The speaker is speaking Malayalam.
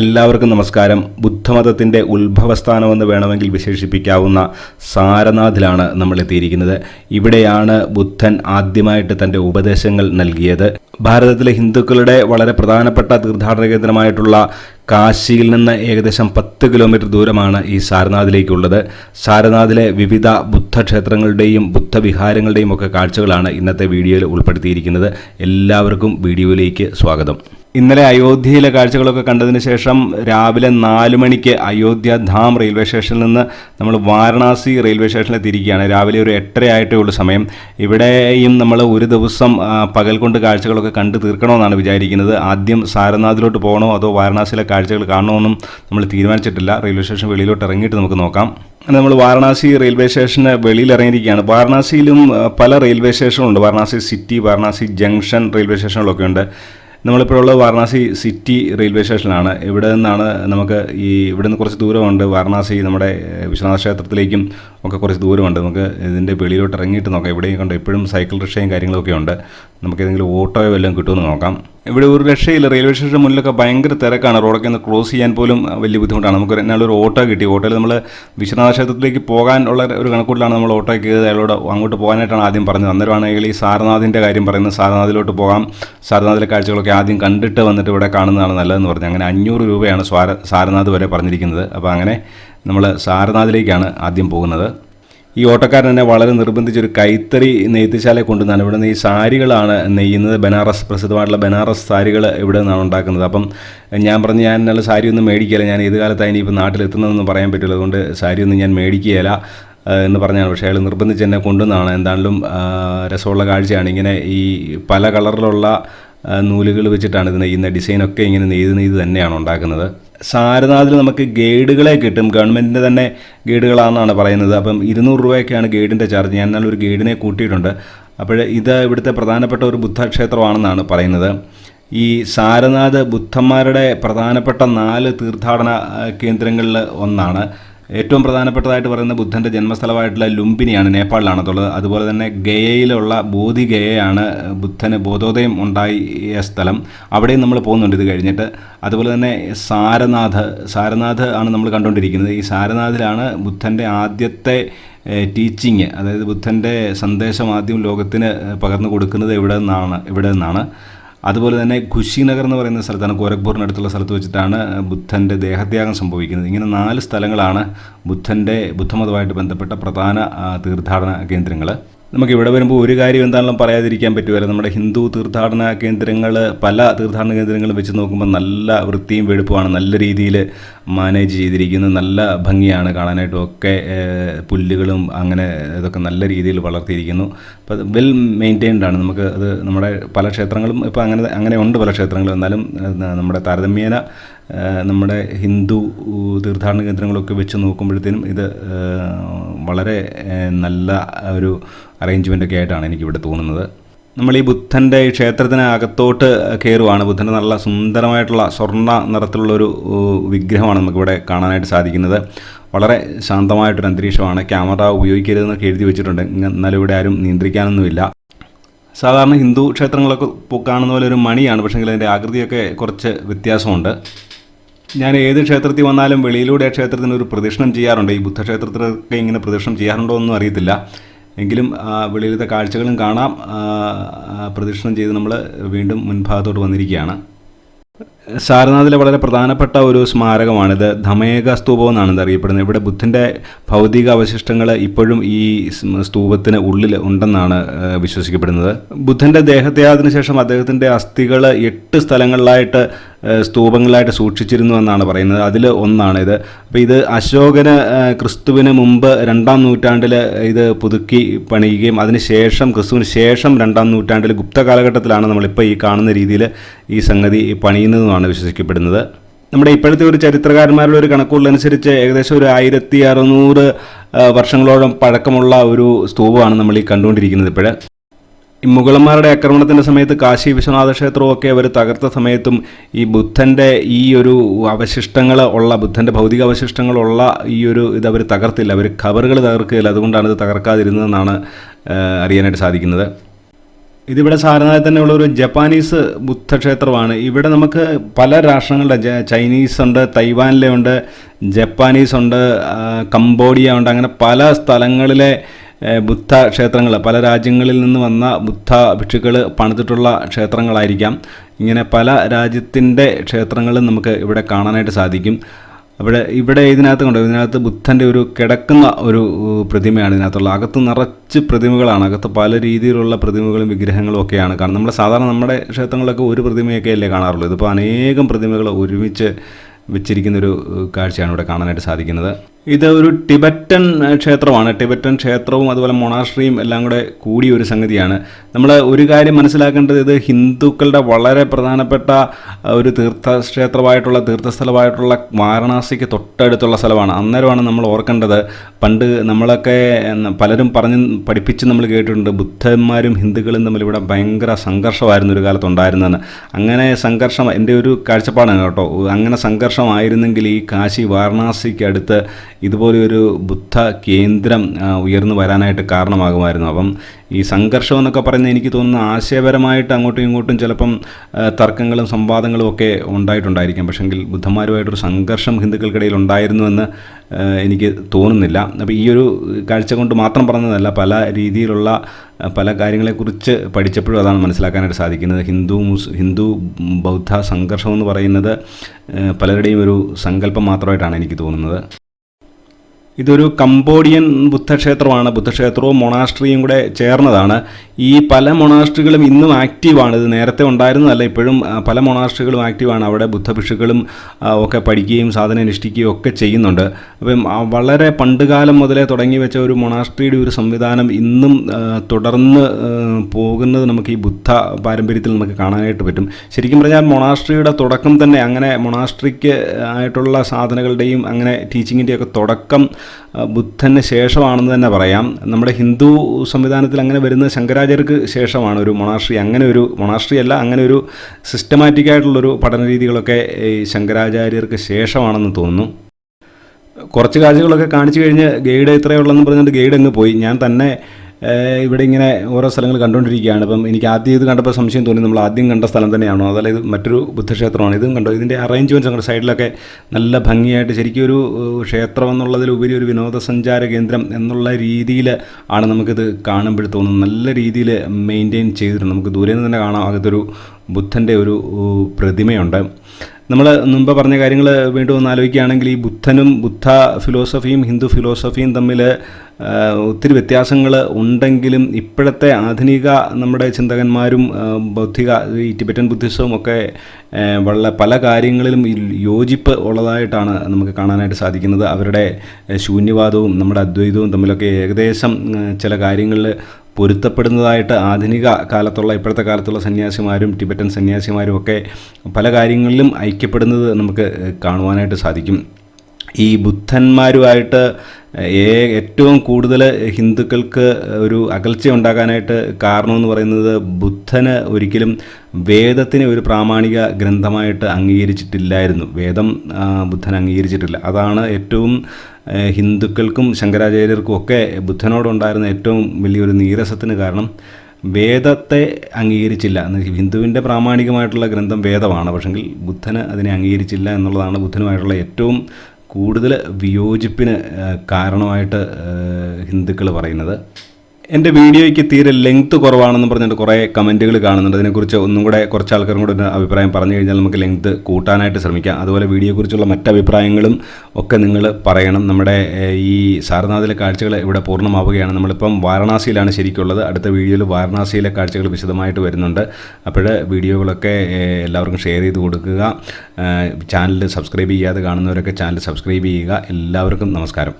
എല്ലാവർക്കും നമസ്കാരം. ബുദ്ധമതത്തിന്റെ ഉത്ഭവസ്ഥാനമെന്ന് വേണമെങ്കിൽ വിശേഷിപ്പിക്കാവുന്ന സാരനാഥിലാണ് നമ്മൾ എത്തിയിരിക്കുന്നത് ഇവിടെയാണ് ബുദ്ധൻ ആദ്യമായിട്ട് തന്റെ ഉപദേശങ്ങൾ നൽകിയത്. ഭാരതത്തിലെ ഹിന്ദുക്കളുടെ വളരെ പ്രധാനപ്പെട്ട തീർത്ഥാടന കേന്ദ്രമായിട്ടുള്ള കാശിയിൽ നിന്ന് ഏകദേശം പത്ത് കിലോമീറ്റർ ദൂരമാണ് ഈ സാരനാഥിലേക്കുള്ളത്. സാരനാഥിലെ വിവിധ ബുദ്ധക്ഷേത്രങ്ങളുടെയും ബുദ്ധവിഹാരങ്ങളുടെയും ഒക്കെ കാഴ്ചകളാണ് ഇന്നത്തെ വീഡിയോയിൽ ഉൾപ്പെടുത്തിയിരിക്കുന്നത്. എല്ലാവർക്കും വീഡിയോയിലേക്ക് സ്വാഗതം. ഇന്നലെ അയോധ്യയിലെ കാഴ്ചകളൊക്കെ കണ്ടതിന് ശേഷം രാവിലെ നാല് മണിക്ക് അയോധ്യ ധാം റെയിൽവേ സ്റ്റേഷനിൽ നിന്ന് നമ്മൾ വാരണാസി റെയിൽവേ സ്റ്റേഷനിൽ തിരിക്കുകയാണ് രാവിലെ ഒരു എട്ടര ആയിട്ടേ ഉള്ളൂ സമയം. ഇവിടെയും നമ്മൾ ഒരു ദിവസം പകൽ കൊണ്ട് കാഴ്ചകളൊക്കെ കണ്ടു തീർക്കണമെന്നാണ് വിചാരിക്കുന്നത്. ആദ്യം സാരനാഥിലോട്ട് പോകണോ അതോ വാരണാസിയിലെ കാഴ്ചകൾ കാണണമെന്നും നമ്മൾ തീരുമാനിച്ചിട്ടില്ല. റെയിൽവേ സ്റ്റേഷൻ വെളിയിലോട്ട് ഇറങ്ങിയിട്ട് നമുക്ക് നോക്കാം. നമ്മൾ വാരണാസി റെയിൽവേ സ്റ്റേഷന് വെളിയിൽ ഇറങ്ങിയിരിക്കുകയാണ്. വാരണാസിയിലും പല railway സ്റ്റേഷനുണ്ട് Varanasi city Varanasi junction railway സ്റ്റേഷനുകളൊക്കെ ഉണ്ട് നമ്മളിപ്പോൾ ഉള്ളത് വാരണാസി സിറ്റി റെയിൽവേ സ്റ്റേഷനിലാണ്. ഇവിടെ നിന്നാണ് നമുക്ക് ഈ ഇവിടെ നിന്ന് കുറച്ച് ദൂരമുണ്ട്. വാരണാസി നമ്മുടെ വിശ്വനാഥ ക്ഷേത്രത്തിലേക്കും ഒക്കെ കുറച്ച് ദൂരമുണ്ട്. നമുക്ക് ഇതിന്റെ വെളിയിലോട്ട് ഇറങ്ങിയിട്ട് നോക്കാം. ഇവിടെയും കണ്ട് എപ്പോഴും സൈക്കിൾ റിക്ഷയും കാര്യങ്ങളൊക്കെ ഉണ്ട്. നമുക്ക് ഏതെങ്കിലും ഓട്ടോയോ വല്ലതും കിട്ടുമെന്ന് നോക്കാം. ഇവിടെ ഒരു രക്ഷയില്ല. റെയിൽവേ സ്റ്റേഷൻ മുന്നിലൊക്കെ ഭയങ്കര തിരക്കാണ്. റോഡൊക്കെ ഒന്ന് ക്രോസ് ചെയ്യാൻ പോലും വലിയ ബുദ്ധിമുട്ടാണ്. നമുക്ക് എന്നാൽ ഒരു ഓട്ടോ കിട്ടി. ഓട്ടോയിൽ നമ്മൾ വിശ്വനാഥ ക്ഷേത്രത്തിലേക്ക് പോകാൻ ഉള്ള ഒരു കണക്കൂട്ടിലാണ് നമ്മൾ ഓട്ടോ കയറിയത്. അയാളോട് അങ്ങോട്ട് പോകാനായിട്ടാണ് ആദ്യം പറഞ്ഞത്. അന്നേരമാണ് അയാൾ ഈ സാരനാഥിന്റെ കാര്യം പറയുന്നത് സാരനാഥിലോട്ട് പോകാം. സാരനാഥിലെ കാഴ്ചകളൊക്കെ ആദ്യം കണ്ടിട്ട് വന്നിട്ട് ഇവിടെ കാണുന്നതാണ് നല്ലതെന്ന് പറഞ്ഞു. അങ്ങനെ അഞ്ഞൂറ് രൂപയാണ് സ്വാര സാരനാഥ് വരെ പറഞ്ഞിരിക്കുന്നത്. അപ്പോൾ അങ്ങനെ നമ്മൾ സാരനാഥിലേക്കാണ് ആദ്യം പോകുന്നത്. ഈ ഓട്ടക്കാരൻ എന്നെ വളരെ നിർബന്ധിച്ചൊരു കൈത്തറി നെയ്ത്തുശാലയെ കൊണ്ടുവന്നാണ്. ഇവിടെ നിന്ന് ഈ സാരികളാണ് നെയ്യുന്നത്. ബനാറസ് പ്രസിദ്ധമായിട്ടുള്ള ബനാറസ് സാരികൾ ഇവിടെ നിന്നാണ് ഉണ്ടാക്കുന്നത്. അപ്പം ഞാൻ പറഞ്ഞു ഞാൻ നല്ല സാരി ഒന്നും മേടിക്കില്ല ഞാൻ ഏത് കാലത്താണ് ഇനിയിപ്പോൾ നാട്ടിലെത്തുന്നതെന്ന് പറയാൻ പറ്റില്ല. അതുകൊണ്ട് സാരി ഒന്നും ഞാൻ മേടിക്കുകയില്ല എന്ന് പറഞ്ഞാണ്. പക്ഷേ അയാൾ നിർബന്ധിച്ച് എന്നെ കൊണ്ടുവന്നാണ്. എന്താണെങ്കിലും രസമുള്ള കാഴ്ചയാണ്. ഇങ്ങനെ ഈ പല കളറിലുള്ള നൂലുകൾ വെച്ചിട്ടാണ് ഇത് നെയ്യുന്ന ഡിസൈനൊക്കെ ഇങ്ങനെ നെയ്ത് നെയ്ത് തന്നെയാണ് ഉണ്ടാക്കുന്നത്. സാരനാഥിൽ നമുക്ക് ഗൈഡുകളെ കിട്ടും. ഗവൺമെന്റിന്റെ തന്നെ ഗൈഡുകളാണെന്നാണ് പറയുന്നത്. അപ്പം ഇരുന്നൂറ് രൂപയൊക്കെയാണ് ഗൈഡിന്റെ ചാർജ്. ഞാൻ ഒരു ഗൈഡിനെ കൂട്ടിയിട്ടുണ്ട്. അപ്പോൾ ഇത് ഇവിടുത്തെ പ്രധാനപ്പെട്ട ഒരു ബുദ്ധക്ഷേത്രമാണെന്നാണ് പറയുന്നത്. ഈ സാരനാഥ് ബുദ്ധന്മാരുടെ പ്രധാനപ്പെട്ട നാല് തീർത്ഥാടന കേന്ദ്രങ്ങളിൽ ഒന്നാണ്. ഏറ്റവും പ്രധാനപ്പെട്ടതായിട്ട് പറയുന്ന ബുദ്ധന്റെ ജന്മസ്ഥലമായിട്ടുള്ള ലുംബിനിയാണ് നേപ്പാളിലാണെന്നുള്ളത് അതുപോലെ തന്നെ ഗയയിലുള്ള ബോധി ഗയയാണ് ബുദ്ധന് ബോധോദയം ഉണ്ടായ സ്ഥലം. അവിടെയും നമ്മൾ പോകുന്നുണ്ട് ഇത് കഴിഞ്ഞിട്ട്. അതുപോലെ തന്നെ സാരനാഥ് സാരനാഥ് ആണ് നമ്മൾ കണ്ടുകൊണ്ടിരിക്കുന്നത്. ഈ സാരനാഥിലാണ് ബുദ്ധന്റെ ആദ്യത്തെ ടീച്ചിങ് അതായത് ബുദ്ധന്റെ സന്ദേശം ആദ്യം ലോകത്തിന് പകർന്നു കൊടുക്കുന്നത് ഇവിടെ നിന്നാണ് ഇവിടെ നിന്നാണ് അതുപോലെ തന്നെ ഖുശിനഗർ എന്ന് പറയുന്ന സ്ഥലത്താണ് ഗോരഖ്പൂറിനടുത്തുള്ള സ്ഥലത്ത് വെച്ചിട്ടാണ് ബുദ്ധന്റെ ദേഹത്യാഗം സംഭവിക്കുന്നത്. ഇങ്ങനെ നാല് സ്ഥലങ്ങളാണ് ബുദ്ധന്റെ ബുദ്ധമതമായിട്ട് ബന്ധപ്പെട്ട പ്രധാന തീർത്ഥാടന കേന്ദ്രങ്ങൾ നമുക്ക് ഇവിടെ വരുമ്പോൾ ഒരു കാര്യം എന്താണെങ്കിലും പറയാതിരിക്കാൻ പറ്റുമല്ലോ നമ്മുടെ ഹിന്ദു തീർത്ഥാടന കേന്ദ്രങ്ങൾ പല തീർത്ഥാടന കേന്ദ്രങ്ങളും വെച്ച് നോക്കുമ്പോൾ നല്ല വൃത്തിയും വെടുപ്പുമാണ്. നല്ല രീതിയിൽ മാനേജ് ചെയ്തിരിക്കുന്നത് നല്ല ഭംഗിയാണ് കാണാനായിട്ടും ഒക്കെ പുല്ലുകളും അങ്ങനെ ഇതൊക്കെ നല്ല രീതിയിൽ വളർത്തിയിരിക്കുന്നു. അപ്പോൾ വെൽ മെയിന്റൈൻഡ് ആണ്. നമുക്ക് അത് നമ്മുടെ പല ക്ഷേത്രങ്ങളും ഇപ്പോൾ അങ്ങനെ അങ്ങനെ ഉണ്ട് പല ക്ഷേത്രങ്ങളും. എന്നാലും നമ്മുടെ താരതമ്യേന നമ്മുടെ ഹിന്ദു തീർത്ഥാടന കേന്ദ്രങ്ങളൊക്കെ വെച്ച് നോക്കുമ്പോഴത്തേനും ഇത് വളരെ നല്ല ഒരു അറേഞ്ച്മെന്റ് ഒക്കെ ആയിട്ടാണ് എനിക്കിവിടെ തോന്നുന്നത്. നമ്മൾ ഈ ബുദ്ധന്റെ ക്ഷേത്രത്തിന് അകത്തോട്ട് കയറുവാണ്. ബുദ്ധന്റെ നല്ല സുന്ദരമായിട്ടുള്ള സ്വർണ നിറത്തിലുള്ള ഒരു ഏഹ്, വിഗ്രഹമാണ് നമുക്കിവിടെ കാണാനായിട്ട് സാധിക്കുന്നത്. വളരെ ശാന്തമായിട്ടൊരു അന്തരീക്ഷമാണ്. ക്യാമറ ഉപയോഗിക്കരുതെന്നൊക്കെ എഴുതി വെച്ചിട്ടുണ്ട്. എന്നാലും ഇവിടെ ആരും നിയന്ത്രിക്കാനൊന്നുമില്ല. സാധാരണ ഹിന്ദു ക്ഷേത്രങ്ങളൊക്കെ കാണുന്ന പോലെ ഒരു മണിയാണ്. പക്ഷേങ്കിൽ അതിന്റെ ആകൃതിയൊക്കെ കുറച്ച് വ്യത്യാസമുണ്ട്. ഞാൻ ഏത് ക്ഷേത്രത്തിൽ വന്നാലും വെളിയിലൂടെ ആ ക്ഷേത്രത്തിന് ഒരു പ്രദക്ഷിണം ചെയ്യാറുണ്ട്. ഈ ബുദ്ധക്ഷേത്രത്തിലൊക്കെ ഇങ്ങനെ പ്രദക്ഷിണം ചെയ്യാറുണ്ടോ എന്നും അറിയത്തില്ല. എങ്കിലും വെളിയിലത്തെ കാഴ്ചകളും കാണാം. പ്രദക്ഷിണം ചെയ്ത് നമ്മൾ വീണ്ടും മുൻഭാഗത്തോട്ട് വന്നിരിക്കുകയാണ്. സാരനാഥിലെ വളരെ പ്രധാനപ്പെട്ട ഒരു സ്മാരകമാണിത്. ധമേക സ്തൂപം എന്നാണ് ഇത് അറിയപ്പെടുന്നത് ഇവിടെ ബുദ്ധന്റെ ഭൗതിക അവശിഷ്ടങ്ങൾ ഇപ്പോഴും ഈ സ്തൂപത്തിന് ഉള്ളിൽ ഉണ്ടെന്നാണ് വിശ്വസിക്കപ്പെടുന്നത്. ബുദ്ധന്റെ ദേഹത്യാഗത്തിന് ശേഷം അദ്ദേഹത്തിന്റെ അസ്ഥികൾ എട്ട് സ്ഥലങ്ങളിലായിട്ട് സ്തൂപങ്ങളായിട്ട് സൂക്ഷിച്ചിരുന്നു എന്നാണ് പറയുന്നത്. അതിൽ ഒന്നാണ് ഇത്. അപ്പോൾ ഇത് അശോകന് ക്രിസ്തുവിന് മുമ്പ് രണ്ടാം നൂറ്റാണ്ടിൽ ഇത് പുതുക്കി പണിയുകയും അതിനുശേഷം ക്രിസ്തുവിന് ശേഷം രണ്ടാം നൂറ്റാണ്ടിൽ ഗുപ്ത കാലഘട്ടത്തിലാണ് നമ്മളിപ്പോൾ ഈ കാണുന്ന രീതിയിൽ ഈ സംഗതി പണിയുന്നതുമാണ് വിശ്വസിക്കപ്പെടുന്നത്. നമ്മുടെ ഇപ്പോഴത്തെ ഒരു ചരിത്രകാരന്മാരുടെ ഒരു കണക്കുകളനുസരിച്ച് ഏകദേശം ഒരു ആയിരത്തി അറുന്നൂറ് വർഷങ്ങളോളം പഴക്കമുള്ള ഒരു സ്തൂപമാണ് നമ്മൾ ഈ കണ്ടുകൊണ്ടിരിക്കുന്നത് ഇപ്പോൾ മുഗളന്മാരുടെ ആക്രമണത്തിന്റെ സമയത്ത് കാശി വിശ്വനാഥ ക്ഷേത്രമൊക്കെ അവർ തകർത്ത സമയത്തും ഈ ബുദ്ധന്റെ ഈ ഒരു അവശിഷ്ടങ്ങൾ ഉള്ള ബുദ്ധന്റെ ഭൗതിക അവശിഷ്ടങ്ങളുള്ള ഈ ഒരു ഇത് അവർ തകർത്തില്ല. അവർ ഖബറുകൾ തകർക്കുകയില്ല. അതുകൊണ്ടാണ് ഇത് തകർക്കാതിരുന്നതെന്നാണ് അറിയാനായിട്ട് സാധിക്കുന്നത്. ഇതിവിടെ സാധാരണ തന്നെയുള്ള ഒരു ജപ്പാനീസ് ബുദ്ധക്ഷേത്രമാണ്. ഇവിടെ നമുക്ക് പല രാഷ്ട്രങ്ങളുടെ ചൈനീസ് ഉണ്ട് തൈവാനിലെ ഉണ്ട് ജപ്പാനീസ് ഉണ്ട് കംബോഡിയ ഉണ്ട് അങ്ങനെ പല സ്ഥലങ്ങളിലെ ബുദ്ധ ക്ഷേത്രങ്ങൾ. പല രാജ്യങ്ങളിൽ നിന്ന് വന്ന ബുദ്ധ ഭിക്ഷുക്കൾ പണിതിട്ടുള്ള ക്ഷേത്രങ്ങളായിരിക്കാം. ഇങ്ങനെ പല രാജ്യത്തിന്റെ ക്ഷേത്രങ്ങളും നമുക്ക് ഇവിടെ കാണാനായിട്ട് സാധിക്കും. അവിടെ ഇവിടെ ഇതിനകത്ത് കണ്ടോ? ഇതിനകത്ത് ബുദ്ധന്റെ ഒരു കിടക്കുന്ന ഒരു പ്രതിമയാണ് ഇതിനകത്തുള്ള അകത്ത് നിറച്ച് പ്രതിമകളാണ്. അകത്ത് പല രീതിയിലുള്ള പ്രതിമകളും വിഗ്രഹങ്ങളും ഒക്കെയാണ് കാരണം നമ്മൾ സാധാരണ നമ്മുടെ ക്ഷേത്രങ്ങളിലൊക്കെ ഒരു പ്രതിമയൊക്കെ അല്ലേ കാണാറുള്ളൂ. ഇതിപ്പോൾ അനേകം പ്രതിമകൾ ഒരുമിച്ച് വെച്ചിരിക്കുന്നൊരു കാഴ്ചയാണ് ഇവിടെ കാണാനായിട്ട് സാധിക്കുന്നത്. ഇത് ഒരു ടിബറ്റൻ ക്ഷേത്രമാണ്. ടിബറ്റൻ ക്ഷേത്രവും അതുപോലെ മൊണാസ്ട്രിയും എല്ലാം കൂടെ കൂടിയ ഒരു സംഗതിയാണ്. നമ്മൾ ഒരു കാര്യം മനസ്സിലാക്കേണ്ടത് ഇത് ഹിന്ദുക്കളുടെ വളരെ പ്രധാനപ്പെട്ട ഒരു തീർത്ഥക്ഷേത്രമായിട്ടുള്ള തീർത്ഥസ്ഥലമായിട്ടുള്ള വാരണാസിക്ക് തൊട്ടടുത്തുള്ള സ്ഥലമാണ്. അന്നേരമാണ് നമ്മൾ ഓർക്കേണ്ടത്. പണ്ട് നമ്മളൊക്കെ പലരും പറഞ്ഞ് പഠിപ്പിച്ച് നമ്മൾ കേട്ടിട്ടുണ്ട് ബുദ്ധന്മാരും ഹിന്ദുക്കളും തമ്മിൽ ഇവിടെ ഭയങ്കര സംഘർഷമായിരുന്നു ഒരു കാലത്ത് ഉണ്ടായിരുന്നതെന്ന് അങ്ങനെ സംഘർഷം എന്റെ ഒരു കാഴ്ചപ്പാടാണ് കേട്ടോ. അങ്ങനെ സംഘർഷമായിരുന്നെങ്കിൽ ഈ കാശി വാരണാസിക്ക് അടുത്ത് ഇതുപോലെ ഒരു ബുദ്ധ കേന്ദ്രം ഉയർന്നു വരാനായിട്ട് കാരണമാകുമായിരുന്നു. അപ്പം ഈ സംഘർഷം എന്നൊക്കെ പറയുന്നത് എനിക്ക് തോന്നുന്നു ആശയപരമായിട്ട് അങ്ങോട്ടും ഇങ്ങോട്ടും ചിലപ്പം തർക്കങ്ങളും സംവാദങ്ങളും ഒക്കെ ഉണ്ടായിട്ടുണ്ടായിരിക്കാം. പക്ഷെങ്കിൽ ബുദ്ധന്മാരുമായിട്ടൊരു സംഘർഷം ഹിന്ദുക്കൾക്കിടയിൽ ഉണ്ടായിരുന്നുവെന്ന് എനിക്ക് തോന്നുന്നില്ല. അപ്പോൾ ഈ ഒരു കാഴ്ച കൊണ്ട് മാത്രം പറഞ്ഞതല്ല പല രീതിയിലുള്ള പല കാര്യങ്ങളെക്കുറിച്ച് പഠിച്ചപ്പോഴും അതാണ് മനസ്സിലാക്കാനായിട്ട് സാധിക്കുന്നത്. ഹിന്ദു മുസ് ഹിന്ദു ബൗദ്ധ സംഘർഷം എന്ന് പറയുന്നത് പലരുടെയും ഒരു സങ്കല്പം മാത്രമായിട്ടാണ് എനിക്ക് തോന്നുന്നത്. ഇതൊരു കംബോഡിയൻ ബുദ്ധക്ഷേത്രമാണ്. ബുദ്ധക്ഷേത്രവും മൊണാസ്ട്രിയും കൂടെ ചേർന്നതാണ്. ഈ പല മൊണാസ്ട്രികളും ഇന്നും ആക്റ്റീവാണ്. ഇത് നേരത്തെ ഉണ്ടായിരുന്നതല്ല ഇപ്പോഴും പല മൊണാസ്ട്രികളും ആക്റ്റീവാണ്. അവിടെ ബുദ്ധഭിക്ഷുക്കളും ഒക്കെ പഠിക്കുകയും സാധന അനുഷ്ഠിക്കുകയും ഒക്കെ ചെയ്യുന്നുണ്ട്. അപ്പം വളരെ പണ്ടുകാലം മുതലേ തുടങ്ങി വെച്ച ഒരു മൊണാസ്ട്രിയുടെ ഒരു സംവിധാനം ഇന്നും തുടർന്ന് പോകുന്നത് നമുക്ക് ഈ ബുദ്ധ പാരമ്പര്യത്തിൽ നമുക്ക് കാണാനായിട്ട് പറ്റും. ശരിക്കും പറഞ്ഞാൽ മൊണാസ്ട്രിയുടെ തുടക്കം തന്നെ അങ്ങനെ മൊണാസ്ട്രിക്ക് ആയിട്ടുള്ള സാധനങ്ങളുടെയും അങ്ങനെ ടീച്ചിങ്ങിന്റെയൊക്കെ തുടക്കം ബുദ്ധന് ശേഷമാണെന്ന് തന്നെ പറയാം. നമ്മുടെ ഹിന്ദു സംവിധാനത്തിൽ അങ്ങനെ വരുന്ന ശങ്കരാചാര്യർക്ക് ശേഷമാണ് ഒരു മൊണാസ്ട്രി അങ്ങനെ ഒരു മൊണാസ്ട്രി അല്ല അങ്ങനെ ഒരു സിസ്റ്റമാറ്റിക് ആയിട്ടുള്ളൊരു പഠന രീതികളൊക്കെ ഈ ശങ്കരാചാര്യർക്ക് ശേഷമാണെന്ന് തോന്നുന്നു. കുറച്ച് കാഴ്ചകളൊക്കെ കാണിച്ചു കഴിഞ്ഞ് ഗൈഡ് ഇത്രയേ ഉള്ളെന്ന് പറഞ്ഞിട്ട് ഗൈഡ് അങ്ങ് പോയി. ഞാൻ തന്നെ ഇവിടെ ഇങ്ങനെ ഓരോ സ്ഥലങ്ങൾ കണ്ടുകൊണ്ടിരിക്കുകയാണ്. അപ്പം എനിക്ക് ആദ്യം ഇത് കണ്ടപ്പോൾ സംശയം തോന്നി നമ്മൾ ആദ്യം കണ്ട സ്ഥലം തന്നെയാണോ? അതല്ല ഇത് മറ്റൊരു ബുദ്ധക്ഷേത്രമാണ്. ഇതും കണ്ടോ? ഇതിന്റെ അറേഞ്ച്മെന്റ്സ് നമ്മുടെ സൈഡിലൊക്കെ നല്ല ഭംഗിയായിട്ട് ശരിക്കും ഒരു ക്ഷേത്രം എന്നുള്ളതിലുപരി ഒരു വിനോദസഞ്ചാര കേന്ദ്രം എന്നുള്ള രീതിയിൽ ആണ് നമുക്കിത് കാണുമ്പോൾ തോന്നുന്നത്. നല്ല രീതിയിൽ മെയിന്റെയിൻ ചെയ്തിട്ടുണ്ട്. നമുക്ക് ദൂരെ നിന്ന് തന്നെ കാണാം. അകത്തൊരു ബുദ്ധന്റെ ഒരു പ്രതിമയുണ്ട്. നമ്മൾ മുമ്പ് പറഞ്ഞ കാര്യങ്ങൾ വീണ്ടും ഒന്ന് ആലോചിക്കുകയാണെങ്കിൽ ഈ ബുദ്ധനും ബുദ്ധ ഫിലോസഫിയും ഹിന്ദു ഫിലോസഫിയും തമ്മിൽ ഒത്തിരി വ്യത്യാസങ്ങൾ ഉണ്ടെങ്കിലും ഇപ്പോഴത്തെ ആധുനിക നമ്മുടെ ചിന്തകന്മാരും ബൗദ്ധിക ഈ ടിബറ്റൻ ബുദ്ധിസവും ഒക്കെ വളരെ പല കാര്യങ്ങളിലും യോജിപ്പ് ഉള്ളതായിട്ടാണ് നമുക്ക് കാണാനായിട്ട് സാധിക്കുന്നത്. അവരുടെ ശൂന്യവാദവും നമ്മുടെ അദ്വൈതവും തമ്മിലൊക്കെ ഏകദേശം ചില കാര്യങ്ങളിൽ പൊരുത്തപ്പെടുന്നതായിട്ട് ആധുനിക കാലത്തുള്ള ഇപ്പോഴത്തെ കാലത്തുള്ള സന്യാസിമാരും ടിബറ്റൻ സന്യാസിമാരും ഒക്കെ പല കാര്യങ്ങളിലും ഐക്യപ്പെടുന്നത് നമുക്ക് കാണുവാനായിട്ട് സാധിക്കും. ഈ ബുദ്ധന്മാരുമായിട്ട് ഏറ്റവും കൂടുതൽ ഹിന്ദുക്കൾക്ക് ഒരു അകൽച്ച ഉണ്ടാകാനായിട്ട് കാരണമെന്ന് പറയുന്നത് ബുദ്ധന് ഒരിക്കലും വേദത്തിനെ ഒരു പ്രാമാണിക ഗ്രന്ഥമായിട്ട് അംഗീകരിച്ചിട്ടില്ലായിരുന്നു. വേദം ബുദ്ധൻ അംഗീകരിച്ചിട്ടില്ല. അതാണ് ഏറ്റവും ഹിന്ദുക്കൾക്കും ശങ്കരാചാര്യർക്കും ഒക്കെ ബുദ്ധനോടുണ്ടായിരുന്ന ഏറ്റവും വലിയൊരു നീരസത്തിന് കാരണം വേദത്തെ അംഗീകരിച്ചില്ല. ഹിന്ദുവിന്റെ പ്രാമാണികമായിട്ടുള്ള ഗ്രന്ഥം വേദമാണ്. പക്ഷെങ്കിൽ ബുദ്ധന് അതിനെ അംഗീകരിച്ചില്ല എന്നുള്ളതാണ് ബുദ്ധനുമായിട്ടുള്ള ഏറ്റവും കൂടുതൽ വിയോജിപ്പിന് കാരണമായിട്ട് ഹിന്ദുക്കൾ പറയുന്നത്. എന്റെ വീഡിയോയ്ക്ക് തീരെ ലെങ്ത് കുറവാണെന്ന് പറഞ്ഞിട്ട് കുറേ കമന്റുകൾ കാണുന്നുണ്ട്. അതിനെക്കുറിച്ച് ഒന്നും കൂടെ കുറച്ച് ആൾക്കാരും കൂടെ ഒരു അഭിപ്രായം പറഞ്ഞു കഴിഞ്ഞാൽ നമുക്ക് ലെങ്ത് കൂട്ടാനായിട്ട് ശ്രമിക്കാം. അതുപോലെ വീഡിയോയെക്കുറിച്ചുള്ള മറ്റ് അഭിപ്രായങ്ങളും ഒക്കെ നിങ്ങൾ പറയണം. നമ്മുടെ ഈ സാരനാഥിലെ കാഴ്ചകൾ ഇവിടെ പൂർണമാവുകയാണ്. നമ്മളിപ്പം വാരണാസിയിലാണ് ശരിക്കുള്ളത്. അടുത്ത വീഡിയോയിൽ വാരണാസിയിലെ കാഴ്ചകൾ വിശദമായിട്ട് വരുന്നുണ്ട്. അപ്പോൾ വീഡിയോകളൊക്കെ എല്ലാവർക്കും ഷെയർ ചെയ്ത് കൊടുക്കുക. ചാനൽ സബ്സ്ക്രൈബ് ചെയ്യാതെ കാണുന്നവരൊക്കെ ചാനൽ സബ്സ്ക്രൈബ് ചെയ്യുക. എല്ലാവർക്കും നമസ്കാരം.